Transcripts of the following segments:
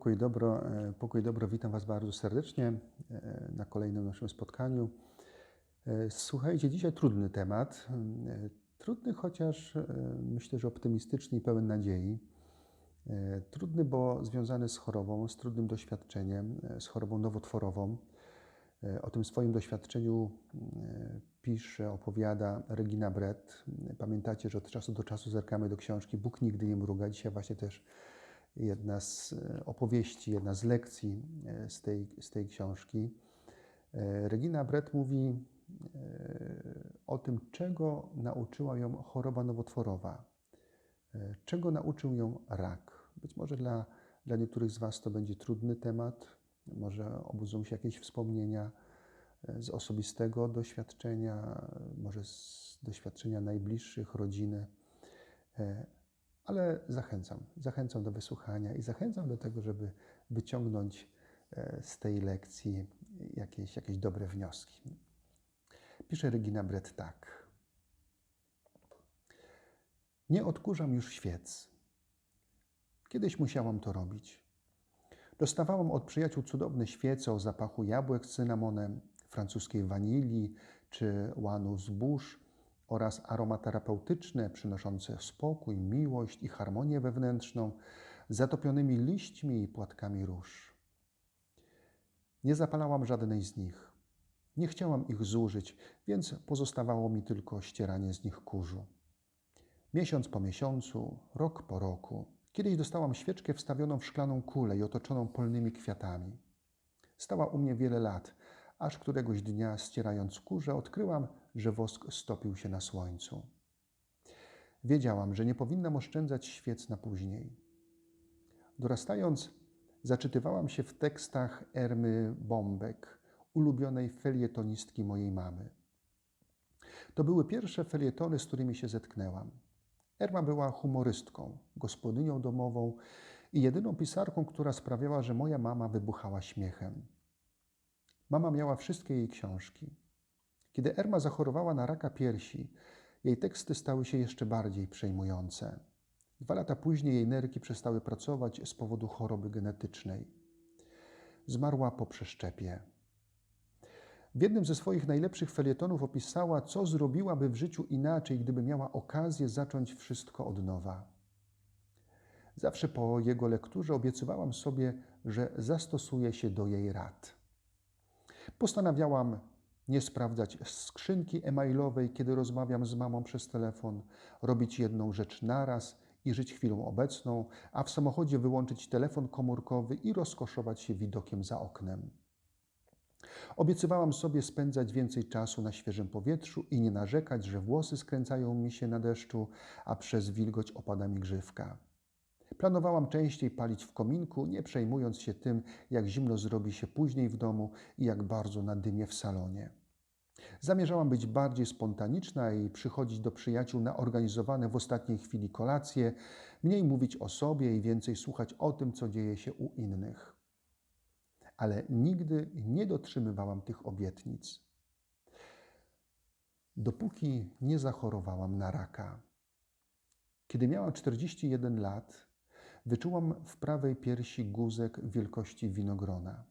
Pokój dobro, e, pokój dobro, witam Was bardzo serdecznie e, na kolejnym naszym spotkaniu. E, Słuchajcie, dzisiaj trudny temat. Trudny, chociaż myślę, że optymistyczny i pełen nadziei. Trudny, bo związany z chorobą, z trudnym doświadczeniem, z chorobą nowotworową. O tym swoim doświadczeniu pisze, opowiada Regina Brett. Pamiętacie, że od czasu do czasu zerkamy do książki Bóg nigdy nie mruga. Dzisiaj właśnie też jedna z e, opowieści, jedna z lekcji e, z tej, z tej książki. E, Regina Brett mówi o tym, czego nauczyła ją choroba nowotworowa, czego nauczył ją rak. Być może dla, dla niektórych z Was to będzie trudny temat, może obudzą się jakieś wspomnienia z osobistego doświadczenia, może z doświadczenia najbliższych, rodziny. Ale zachęcam, zachęcam do wysłuchania i zachęcam do tego, żeby wyciągnąć e, z tej lekcji jakieś, jakieś dobre wnioski. Pisze Regina Brett tak. Nie odkurzam już świec. Kiedyś musiałam to robić. Dostawałam od przyjaciół cudowne świece o zapachu jabłek z cynamonem, francuskiej wanilii czy łanu zbóż oraz aromaterapeutyczne, przynoszące spokój, miłość i harmonię wewnętrzną, zatopionymi liśćmi i płatkami róż. Nie zapalałam żadnej z nich. Nie chciałam ich zużyć, więc pozostawało mi tylko ścieranie z nich kurzu. Miesiąc po miesiącu, rok po roku. Kiedyś dostałam świeczkę wstawioną w szklaną kulę i otoczoną polnymi kwiatami. Stała u mnie wiele lat, aż któregoś dnia, ścierając kurze, odkryłam, że wosk stopił się na słońcu. Wiedziałam, że nie powinnam oszczędzać świec na później. Dorastając, zaczytywałam się w tekstach Ermy Bombek, ulubionej felietonistki mojej mamy. To były pierwsze felietony, z którymi się zetknęłam. Erma była humorystką, gospodynią domową i jedyną pisarką, która sprawiała, że moja mama wybuchała śmiechem. Mama miała wszystkie jej książki. Kiedy Erma zachorowała na raka piersi, jej teksty stały się jeszcze bardziej przejmujące. Dwa lata później jej nerki przestały pracować z powodu choroby genetycznej. Zmarła po przeszczepie. W jednym ze swoich najlepszych felietonów opisała, co zrobiłaby w życiu inaczej, gdyby miała okazję zacząć wszystko od nowa. Zawsze po jego lekturze obiecywałam sobie, że zastosuję się do jej rad. Postanawiałam nie sprawdzać skrzynki e-mailowej, kiedy rozmawiam z mamą przez telefon, robić jedną rzecz naraz i żyć chwilą obecną, a w samochodzie wyłączyć telefon komórkowy i rozkoszować się widokiem za oknem. Obiecywałam sobie spędzać więcej czasu na świeżym powietrzu i nie narzekać, że włosy skręcają mi się na deszczu, a przez wilgoć opada mi grzywka. Planowałam częściej palić w kominku, nie przejmując się tym, jak zimno zrobi się później w domu i jak bardzo nadymie w salonie. Zamierzałam być bardziej spontaniczna i przychodzić do przyjaciół na organizowane w ostatniej chwili kolacje, mniej mówić o sobie i więcej słuchać o tym, co dzieje się u innych. Ale nigdy nie dotrzymywałam tych obietnic. Dopóki nie zachorowałam na raka. Kiedy miałam 41 lat, wyczułam w prawej piersi guzek wielkości winogrona.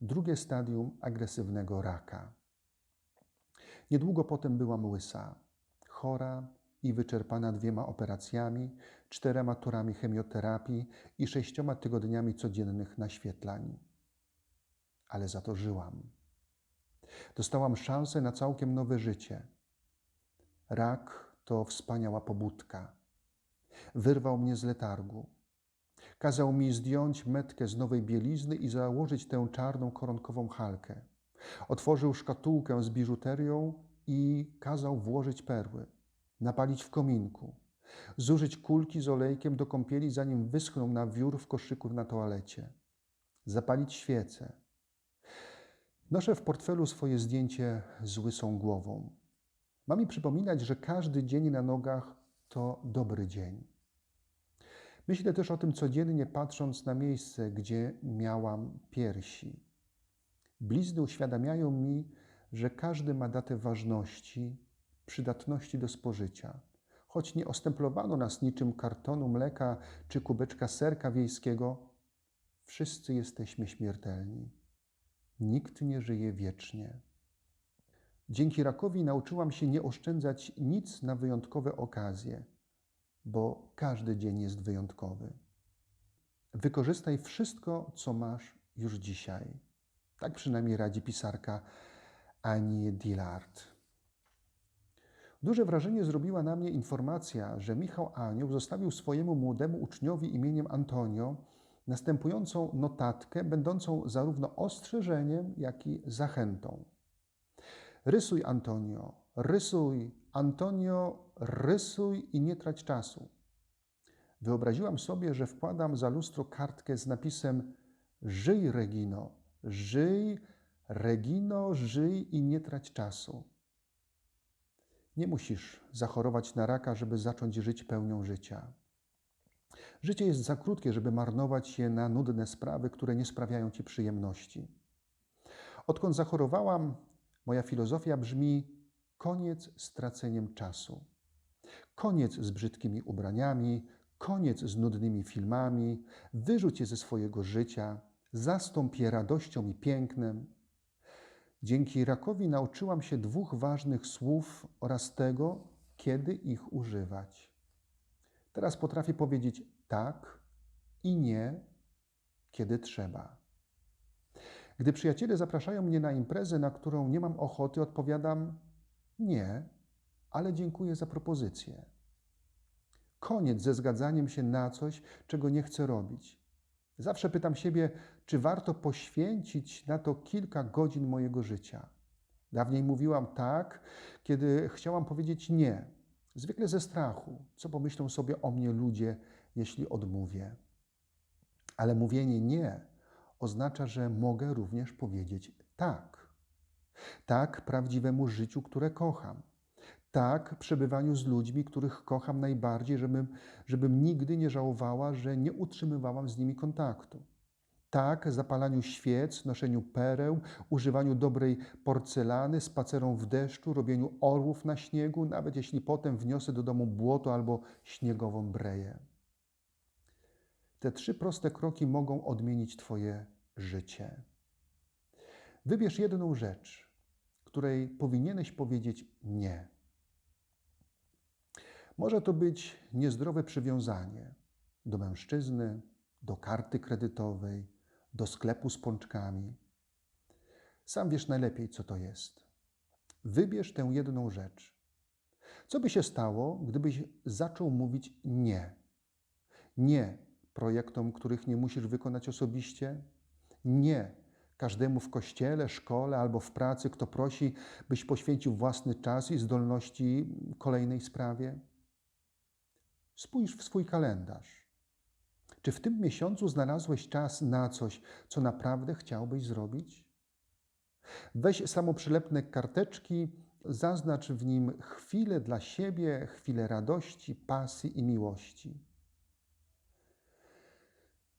Drugie stadium agresywnego raka. Niedługo potem byłam łysa, chora i wyczerpana dwiema operacjami, czterema turami chemioterapii i sześcioma tygodniami codziennych naświetlań. Ale za to żyłam. Dostałam szansę na całkiem nowe życie. Rak to wspaniała pobudka. Wyrwał mnie z letargu. Kazał mi zdjąć metkę z nowej bielizny i założyć tę czarną koronkową halkę. Otworzył szkatułkę z biżuterią i kazał włożyć perły, napalić w kominku, zużyć kulki z olejkiem do kąpieli, zanim wyschną na wiór w koszyku na toalecie, zapalić świecę. Noszę w portfelu swoje zdjęcie z łysą głową. Ma mi przypominać, że każdy dzień na nogach to dobry dzień. Myślę też o tym codziennie, patrząc na miejsce, gdzie miałam piersi. Blizny uświadamiają mi, że każdy ma datę ważności, przydatności do spożycia. Choć nie ostemplowano nas niczym kartonu mleka czy kubeczka serka wiejskiego, Wszyscy jesteśmy śmiertelni. Nikt nie żyje wiecznie. Dzięki rakowi nauczyłam się nie oszczędzać nic na wyjątkowe okazje, bo każdy dzień jest wyjątkowy. Wykorzystaj wszystko, co masz już dzisiaj. Tak przynajmniej radzi pisarka Annie Dillard. Duże wrażenie zrobiła na mnie informacja, że Michał Anioł zostawił swojemu młodemu uczniowi imieniem Antonio następującą notatkę, będącą zarówno ostrzeżeniem, jak i zachętą. Rysuj, Antonio, rysuj, Antonio, rysuj i nie trać czasu. Wyobraziłam sobie, że wkładam za lustro kartkę z napisem Żyj, Regino, żyj, Regino, żyj i nie trać czasu. Nie musisz zachorować na raka, żeby zacząć żyć pełnią życia. Życie jest za krótkie, żeby marnować je na nudne sprawy, które nie sprawiają ci przyjemności. Odkąd zachorowałam, moja filozofia brzmi: koniec z traceniem czasu. Koniec z brzydkimi ubraniami, koniec z nudnymi filmami, wyrzuć je ze swojego życia, zastąp je radością i pięknem. Dzięki rakowi nauczyłam się dwóch ważnych słów oraz tego, kiedy ich używać. Teraz potrafię powiedzieć tak i nie, kiedy trzeba. Gdy przyjaciele zapraszają mnie na imprezę, na którą nie mam ochoty, odpowiadam nie, ale dziękuję za propozycję. Koniec ze zgadzaniem się na coś, czego nie chcę robić. Zawsze pytam siebie, czy warto poświęcić na to kilka godzin mojego życia. Dawniej mówiłam tak, kiedy chciałam powiedzieć nie, zwykle ze strachu, co pomyślą sobie o mnie ludzie, jeśli odmówię. Ale mówienie nie oznacza, że mogę również powiedzieć tak. Tak prawdziwemu życiu, które kocham. Tak przebywaniu z ludźmi, których kocham najbardziej, żebym, żebym nigdy nie żałowała, że nie utrzymywałam z nimi kontaktu. Tak, zapalaniu świec, noszeniu pereł, używaniu dobrej porcelany, spacerom w deszczu, robieniu orłów na śniegu, nawet jeśli potem wniosę do domu błoto albo śniegową breję. Te trzy proste kroki mogą odmienić Twoje życie. Wybierz jedną rzecz, której powinieneś powiedzieć nie. Może to być niezdrowe przywiązanie do mężczyzny, do karty kredytowej, do sklepu z pączkami. Sam wiesz najlepiej, co to jest. Wybierz tę jedną rzecz. Co by się stało, gdybyś zaczął mówić nie? Nie projektom, których nie musisz wykonać osobiście? Nie każdemu w kościele, szkole albo w pracy, kto prosi, byś poświęcił własny czas i zdolności kolejnej sprawie? Spójrz w swój kalendarz. Czy w tym miesiącu znalazłeś czas na coś, co naprawdę chciałbyś zrobić? Weź samoprzylepne karteczki, zaznacz w nim chwilę dla siebie, chwilę radości, pasji i miłości.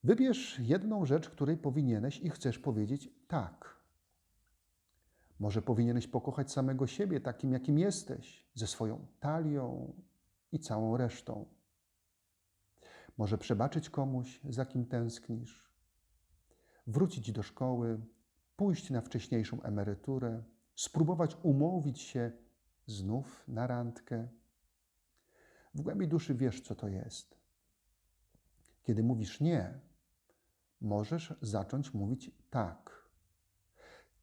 Wybierz jedną rzecz, której powinieneś i chcesz powiedzieć tak. Może powinieneś pokochać samego siebie takim, jakim jesteś, ze swoją talią i całą resztą. Może przebaczyć komuś, za kim tęsknisz, wrócić do szkoły, pójść na wcześniejszą emeryturę, spróbować umówić się znów na randkę. W głębi duszy wiesz, co to jest. Kiedy mówisz nie, możesz zacząć mówić tak.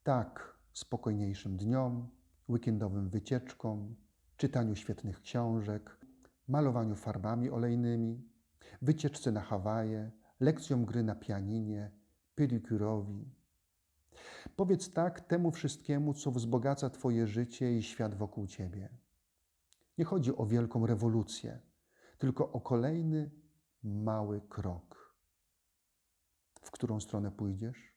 Tak spokojniejszym dniom, weekendowym wycieczkom, czytaniu świetnych książek, malowaniu farbami olejnymi, wycieczce na Hawaje, lekcjom gry na pianinie, pedikurowi. Powiedz tak temu wszystkiemu, co wzbogaca Twoje życie i świat wokół Ciebie. Nie chodzi o wielką rewolucję, tylko o kolejny mały krok. W którą stronę pójdziesz?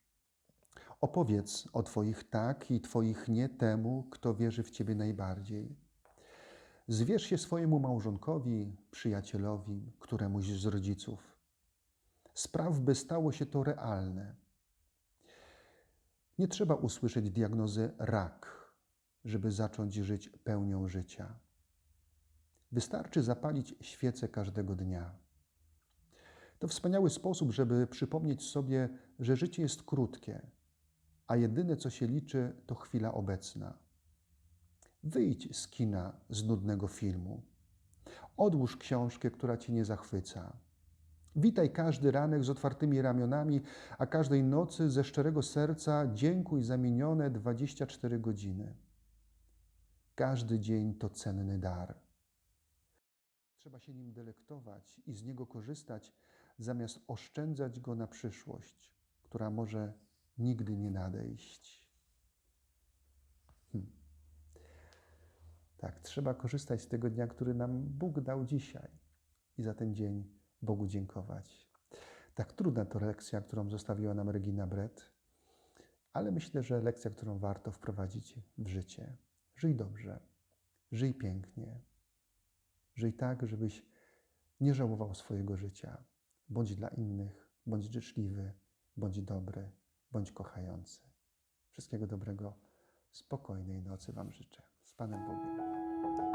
Opowiedz o Twoich tak i Twoich nie temu, kto wierzy w Ciebie najbardziej. Zwierz się swojemu małżonkowi, przyjacielowi, któremuś z rodziców. Spraw, by stało się to realne. Nie trzeba usłyszeć diagnozy rak, żeby zacząć żyć pełnią życia. Wystarczy zapalić świecę każdego dnia. To wspaniały sposób, żeby przypomnieć sobie, że życie jest krótkie, a jedyne co się liczy to chwila obecna. Wyjdź z kina z nudnego filmu. Odłóż książkę, która cię nie zachwyca. Witaj każdy ranek z otwartymi ramionami, a każdej nocy ze szczerego serca dziękuj za minione 24 godziny. Każdy dzień to cenny dar. Trzeba się nim delektować i z niego korzystać, zamiast oszczędzać go na przyszłość, która może nigdy nie nadejść. Tak, trzeba korzystać z tego dnia, który nam Bóg dał dzisiaj i za ten dzień Bogu dziękować. Tak trudna to lekcja, którą zostawiła nam Regina Brett, ale myślę, że lekcja, którą warto wprowadzić w życie. Żyj dobrze, żyj pięknie, żyj tak, żebyś nie żałował swojego życia. Bądź dla innych, bądź życzliwy, bądź dobry, bądź kochający. Wszystkiego dobrego, spokojnej nocy Wam życzę. 大难不死